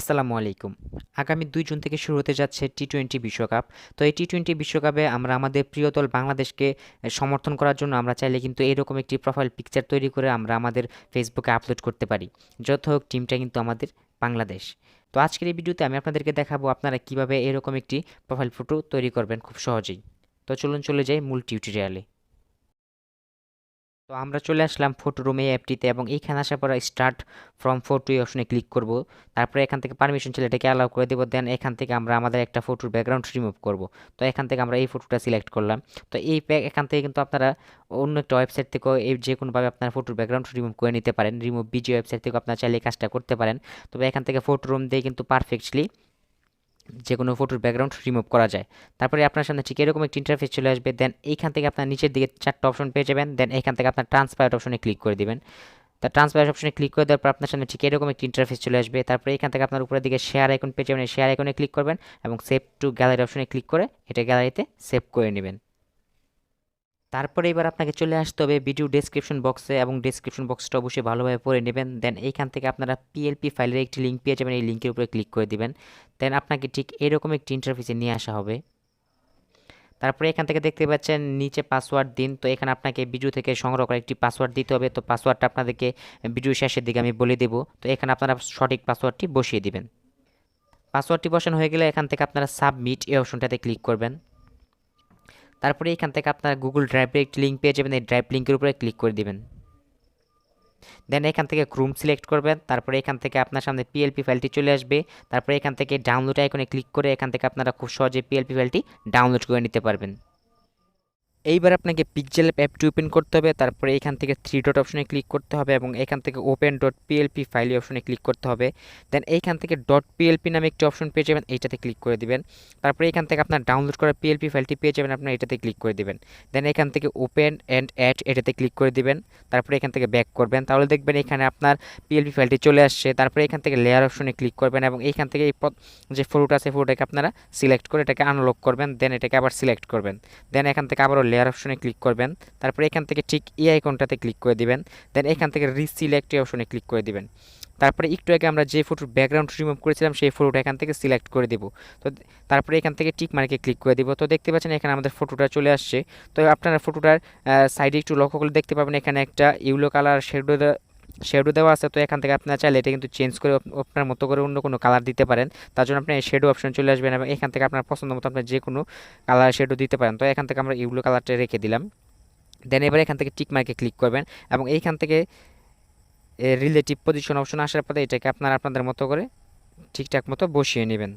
আসসালামু আলাইকুম। আগামী দুই জুন থেকে শুরু হতে যাচ্ছে টি টোয়েন্টি বিশ্বকাপ। তো এই টি টোয়েন্টি বিশ্বকাপে আমরা আমাদের প্রিয় দল বাংলাদেশকে সমর্থন করার জন্য আমরা চাইলে কিন্তু এরকম একটি প্রোফাইল পিকচার তৈরি করে আমরা আমাদের ফেসবুকে আপলোড করতে পারি। যত হোক টিমটা কিন্তু আমাদের বাংলাদেশ। তো আজকের এই ভিডিওতে আমি আপনাদেরকে দেখাবো আপনারা কীভাবে এরকম একটি প্রোফাইল ফটো তৈরি করবেন খুব সহজেই। তো চলুন চলে যাই মূল টিউটোরিয়ালে তো আমরা চলে আসলাম ফটো রুমে অ্যাপটিতে এবং এইখানে আসার পর স্টার্ট ফ্রম ফটো অপশনে ক্লিক করব। তারপরে এখান থেকে পারমিশন ছিল এটাকে অ্যালাউ করে দেবো দেন এখান থেকে আমরা আমাদের একটা ফটোর ব্যাকগ্রাউন্ড রিমুভ করব। তো এখান থেকে আমরা এই ফটোটা সিলেক্ট করলাম। তো এই এখান থেকে কিন্তু আপনারা অন্য একটা ওয়েবসাইট থেকেও এই যে কোনোভাবে আপনার ফটোর ব্যাকগ্রাউন্ড রিমুভ করে নিতে পারেন। রিমুভ বিজি ওয়েবসাইট থেকেও আপনার চাইলে কাজটা করতে পারেন। তবে এখান থেকে ফটো রুম দিয়ে কিন্তু পারফেক্টলি যে কোনো ফটোর ব্যাকগ্রাউন্ড রিমুভ করা যায়। তারপরে আপনার সামনে ঠিক এরকম একটি ইন্টারফেস চলে আসবে দেন এইখান থেকে আপনার নিচের দিকে চারটে অপশন পেয়ে যাবেন দেন এখান থেকে আপনার ট্রান্সপায়ার অপশনে ক্লিক করে দেবেন। তা ট্রান্সপায়ার অপশনে ক্লিক করে দেওয়ার পর আপনার সামনে ঠিক এরকম একটি ইন্টারফেস চলে আসবে। তারপরে এখান থেকে আপনার উপরের দিকে শেয়ার আইকন পেয়ে যাবেন শেয়ার আইকনে ক্লিক করবেন এবং সেভ টু গ্যালারি অপশনে ক্লিক করে এটা গ্যালারিতে সেভ করে নেবেন। তারপরে এবার আপনাকে চলে আসতে হবে ভিডিও ডেসক্রিপশন বক্সে এবং ডেসক্রিপশন বক্সটা অবশ্যই ভালোভাবে পড়ে নেবেন। দেন এইখান থেকে আপনারা পিএলপি ফাইলের একটি লিঙ্ক পেয়ে যাবেন। এই লিঙ্কের উপরে ক্লিক করে দিবেন। দেন আপনাকে ঠিক এরকম একটি ইন্টারফেসে নিয়ে আসা হবে। তারপরে এখান থেকে দেখতে পাচ্ছেন নিচে পাসওয়ার্ড দিন। তো এখানে আপনাকে ভিডিও থেকে সংগ্রহ করা একটি পাসওয়ার্ড দিতে হবে। তো পাসওয়ার্ডটা আপনাদেরকে ভিডিও শেষের দিকে আমি বলে দেবো। তো এখানে আপনারা সঠিক পাসওয়ার্ডটি বসিয়ে দিবেন। পাসওয়ার্ডটি বসানো হয়ে গেলে এখান থেকে আপনারা সাবমিট এই অপশনটাতে ক্লিক করবেন। তারপরে এখান থেকে আপনার গুগল ড্রাইভে একটি লিঙ্ক পেয়ে যাবেন। এই ড্রাইভ লিঙ্কের উপরে ক্লিক করে দেবেন। দেন এখান থেকে ক্রুম সিলেক্ট করবেন। তারপরে এখান থেকে আপনার সামনে পিএলপি ফাইলটি চলে আসবে। তারপরে এখান থেকে ডাউনলোড আইকনে ক্লিক করে এখান থেকে আপনারা খুব সহজে পিএলপি ফাইলটি ডাউনলোড করে নিতে পারবেন। এইবার আপনাকে পিকজেল অ্যাপটি ওপেন করতে হবে, তারপরে এখান থেকে থ্রি ডট অপশনে ক্লিক করতে হবে এবং এখান থেকে ওপেন ডট পিএলপি ফাইল অপশনে ক্লিক করতে হবে। দেন এইখান থেকে ডট পিএলপি নামে একটি অপশন পেয়ে যাবেন, এইটাতে ক্লিক করে দিবেন। তারপরে এখান থেকে আপনার ডাউনলোড করা পিএলপি ফাইলটি পেয়ে যাবেন, আপনার এটাতে ক্লিক করে দিবেন। দেন এখান থেকে ওপেন অ্যান্ড অ্যাড এটাতে ক্লিক করে দিবেন। তারপরে এখান থেকে ব্যাক করবেন। তাহলে দেখবেন এখানে আপনার পিএলপি ফাইলটি চলে আসছে। তারপরে এখান থেকে লেয়ার অপশনে ক্লিক করবেন এবং এইখান থেকে এই যে ফটোটা আছে ফটোটাকে আপনারা সিলেক্ট করে এটাকে আনলক করবেন দেন এটাকে আবার সিলেক্ট করবেন। দেন এখান থেকে আবারও লেয়ার অপশনে ক্লিক করবেন। তারপরে এখান থেকে ঠিক এই আইকনটাতে ক্লিক করে দিবেন। দেন এখান থেকে রিসিলেক্ট অপশনে ক্লিক করে দিবেন। তারপরে একটু আগে আমরা যে ফটোর ব্যাকগ্রাউন্ড রিমুভ করেছিলাম, সেই ফটোটা এখান থেকে সিলেক্ট করে দেবো। তো তারপরে এখান থেকে টিক মার্কে ক্লিক করে দিব। তো দেখতে পাচ্ছেন এখানে আমাদের ফটোটা চলে আসছে। তো আপনারা ফটোটার সাইডে একটু লক্ষ্য করলে দেখতে পাবেন, এখানে একটা ইউলো কালার শেডো শেডো দেওয়া আছে, তো এখান থেকে আপনারা চাইলে এটা কিন্তু চেঞ্জ করে আপনার মতো করে অন্য কোনো কালার দিতে পারেন। তার জন্য আপনি শেডো অপশন চলে আসবেন এবং এখান থেকে আপনার পছন্দ মতো আপনার যে কোনো কালার শেডো দিতে পারেন। তো এখান থেকে আমরা ইউলো কালারটা রেখে দিলাম। দেন এবার এখান থেকে টিক মার্কে ক্লিক করবেন এবং এইখান থেকে রিলেটিভ পজিশন অপশন আসার পরে এটাকে আপনারা আপনাদের মতো করে ঠিকঠাক মতো বসিয়ে নেবেন।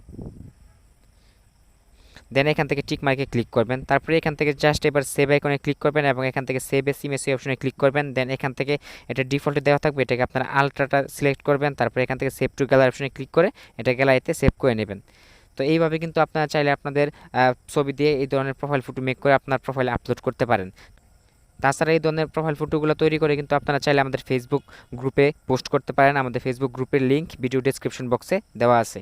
দেন এখান থেকে টিক মার্কে ক্লিক করবেন। তারপরে এখান থেকে জাস্ট এবার সেভ আইকনে ক্লিক করবেন এবং এখান থেকে সেভ এস ইমেজ অপশনে ক্লিক করবেন। দেন এখান থেকে এটা ডিফল্টে দেওয়া থাকবে, এটাকে আপনারা আলট্রাটা সিলেক্ট করবেন। তারপরে এখান থেকে সেভ টু গ্যালারি অপশনে ক্লিক করে এটা গ্যালারিতে সেভ করে নেবেন। তো এইভাবে কিন্তু আপনারা চাইলে আপনাদের ছবি দিয়ে এই ধরনের প্রোফাইল ফটো মেক করে আপনার প্রোফাইলে আপলোড করতে পারেন। তাছাড়া এই ধরনের প্রোফাইল ফটোগুলো তৈরি করে কিন্তু আপনারা চাইলে আমাদের ফেসবুক গ্রুপে পোস্ট করতে পারেন। আমাদের ফেসবুক গ্রুপের লিঙ্ক ভিডিও ডেসক্রিপশন বক্সে দেওয়া আছে।